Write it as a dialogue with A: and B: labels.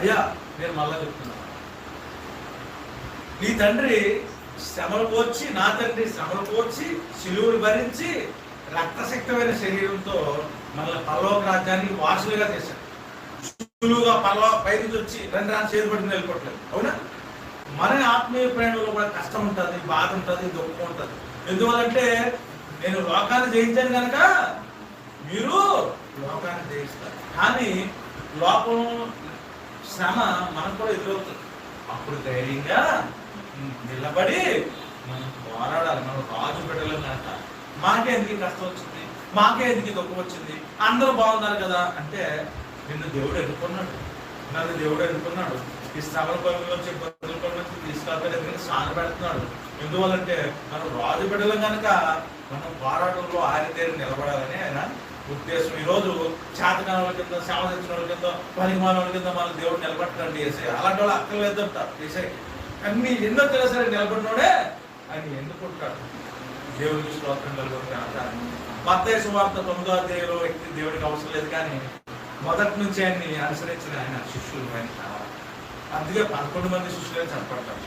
A: అయ్యా నేను మళ్ళా చెప్తున్నా నీ తండ్రి శ్రమలు పోర్చి నా తండ్రి శ్రమలు పోర్చి సిలువులు భరించి రక్తశక్తమైన శరీరంతో మళ్ళీ పల్లవ రాజ్యానికి వారసులుగా చేశాడు. సులువుగా పల్లవ పైనుంచి వచ్చి రెండు రాని చేతి పట్టుకుని వెళ్ళిపోవట్లేదు. అవునా? మన ఆత్మీయ ప్రేమలో కూడా కష్టం ఉంటుంది బాధ ఉంటుంది దుఃఖం ఉంటుంది. ఎందువల్లంటే నేను లోకాన్ని జయించాను కనుక మీరు లోకాన్ని జయిస్తారు. కానీ లోపం శ్రమ మనకు కూడా ఎదురవుతుంది. అప్పుడు ధైర్యంగా నిలబడి మనం పోరాడాలి. మనం రాజు బిడ్డలం కనుక మాకే ఎందుకు కష్టం వచ్చింది? మాకే ఎందుకు గొప్ప దుఃఖం వచ్చింది? అందరూ బాగున్నారు కదా అంటే నిన్ను దేవుడు ఎన్నుకున్నాడు. నన్ను దేవుడు ఎన్నుకున్నాడు. ఈ శ్రమల పనుల నుంచి ఇబ్బందుల పనుల నుంచి తీసుకెళ్తాడు ఎందుకంటే సాన పెడుతున్నాడు. ఎందువల్లంటే మనం రాజు బిడ్డలం కనుక మనం పోరాటంలో ఆరితేరి నిలబడాలని ఆయన ఉద్దేశం ఈ రోజు చేతకాల వాళ్ళ కింద సేవ తెచ్చిన వాళ్ళ కింద పనికి వాళ్ళ కింద మన దేవుడు నిలబెట్టండి వేసే అలాంటి వాళ్ళు అక్కర్లేదంటారు వేసే అన్ని ఎన్నో తెలిసరి నిలబడినోడే ఆయన ఎన్నుకుంటాడు. దేవుడికి స్తోత్రం కలుగుతాడు మత్తయ్య సువార్త తొమ్మిదో అధ్యాయంలో వ్యక్తి దేవుడికి అవసరం లేదు కానీ మొదటి నుంచి ఆయన్ని అనుసరించిన ఆయన శిష్యులు ఆయన కావాలి. అందుకే పదకొండు మంది శిష్యులు చనిపడతారు